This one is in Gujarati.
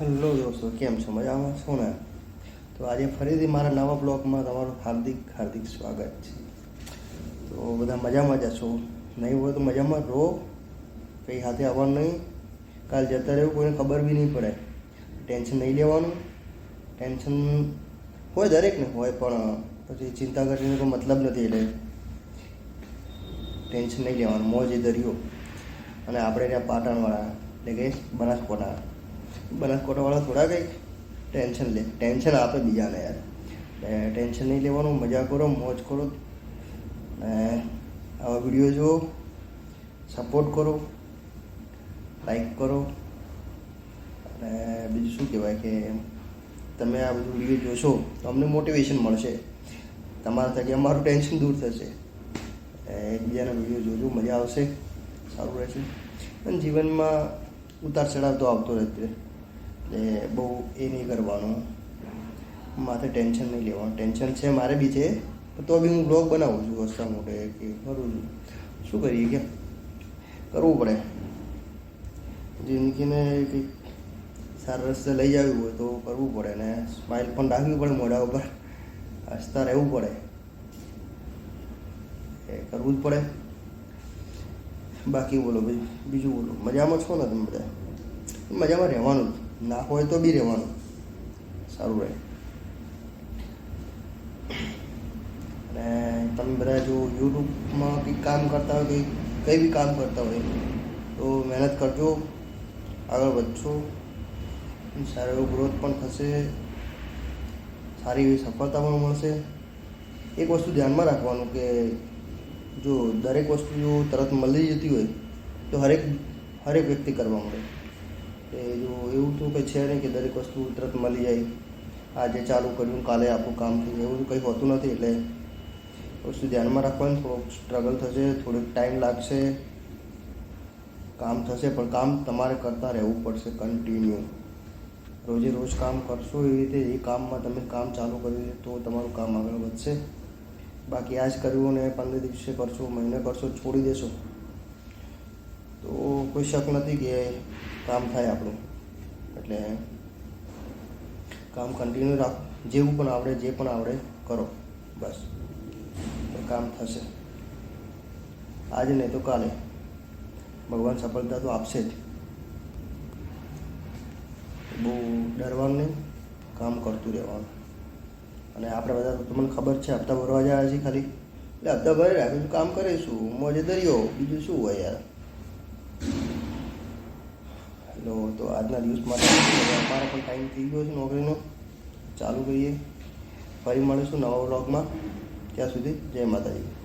હેલો દોસ્તો, કેમ છો? મજામાં? છો ને? તો આજે ફરીથી મારા નવા બ્લોગમાં તમારું હાર્દિક હાર્દિક સ્વાગત છે. તો બધા મજામાં જ છો નહીં હોય તો મજામાં રહો. કંઈ હાથે આવવાનું નહીં. કાલ જતા રહેવું, કોઈને ખબર બી નહીં પડે. ટેન્શન નહીં લેવાનું. ટેન્શન હોય દરેકને હોય, પણ પછી ચિંતા કરીને કોઈ મતલબ નથી એટલે ટેન્શન નહીં લેવાનું. મોજ એ દરિયો અને આપણે ત્યાં પાટણવાળા, એટલે કે બનાસકાંઠા બનાસકાંઠાવાળા થોડા કંઈક ટેન્શન લે. ટેન્શન આપે બીજાને યાર. ટેન્શન નહીં લેવાનું, મજા કરો, મોજ કરો. અને આવા વીડિયો જુઓ. સપોર્ટ કરો. લાઈક કરો. અને બીજું શું કહેવાય કે તમે આ બધું વીડિયો જોશો તો અમને મોટિવેશન મળશે. તમારા થકી અમારું ટેન્શન દૂર થશે. એકબીજાના વીડિયો જોજો, મજા આવશે. સારું રહેશે. અને જીવનમાં ઉતાર ચઢાવ તો આવતો રહેશે. એટલે બહુ એ નહીં કરવાનું. માથે ટેન્શન નહીં લેવાનું. ટેન્શન છે મારે બી છે તો બી હું બ્લોગ બનાવું છું વસ્તા મોટે કે કરું છું. શું કરીએ કે કરવું પડે. જિંદગીને કંઈક સારા રસ્તે લઈ જવી હોય તો કરવું પડે ને સ્માઇલ પણ રાખવી પડે મોઢા ઉપર. હસતા રહેવું પડે. એ કરવું જ પડે. બાકી બોલો ભાઈ બીજું બોલો. મજામાં છો ને તમે બધા? મજામાં રહેવાનું જ. ના હોય તો બી રહેવાનું. સારું રહે. અને તમે બધા જો યુટ્યુબમાં કંઈક કામ કરતા હોય, કંઈક, કંઈ બી કામ કરતા હોય, તો મહેનત કરજો. આગળ વધશો. સારો એવો ગ્રોથ પણ થશે. સારી એવી સફળતા પણ મળશે. એક વસ્તુ ધ્યાનમાં રાખવાનું કે જો દરેક વસ્તુ જો તરત મળી જતી હોય, તો હરેક હરેક વ્યક્તિ કરવા મળે કે જો એવું તો કંઈ છે નહીં કે દરેક વસ્તુ તરત મળી જાય. આજે ચાલુ કર્યું, કાલે આપણું કામ થઈ જાય એવું કંઈ હોતું નથી. એટલે વસ્તુ ધ્યાનમાં રાખવાનું, થોડોક સ્ટ્રગલ થશે, થોડોક ટાઈમ લાગશે, કામ થશે, પણ કામ તમારે કરતા રહેવું પડશે કન્ટિન્યુ રોજે રોજ કામ કરશો એવી રીતે, એ કામમાં તમે કામ ચાલુ કર્યું તો તમારું કામ આગળ વધશે. બાકી આજ કર્યું ને પંદર દિવસે કરશો, મહિને કરશો, છોડી દેશો. તો કોઈ શક નથી કે કામ થાય આપણું. એટલે કામ કન્ટિન્યુ રાખ, જેવું પણ આવડે, જે પણ આવડે, કરો. બસ. કામ થશે. આજે નહીં તો કાલે. ભગવાન સફળતા તો આપશે જ. બહુ ડરવાનું નહીં, કામ કરતું રહેવાનું. અને આપણે બધા તમને ખબર છે, હપ્તા ભરવા જાય છે ખાલી. એટલે હપ્તા ભરી રાખીશું કામ કરીશું મોજે દરિયો, બીજું શું હોય યાર? હેલો તો આજના દિવસ માટે અમારો પણ ટાઈમ થઈ ગયો છે નોકરીનો. ચાલુ કરીએ. ફરી મળીશું નવા વ્લોગમાં. ત્યાં સુધી જય માતાજી.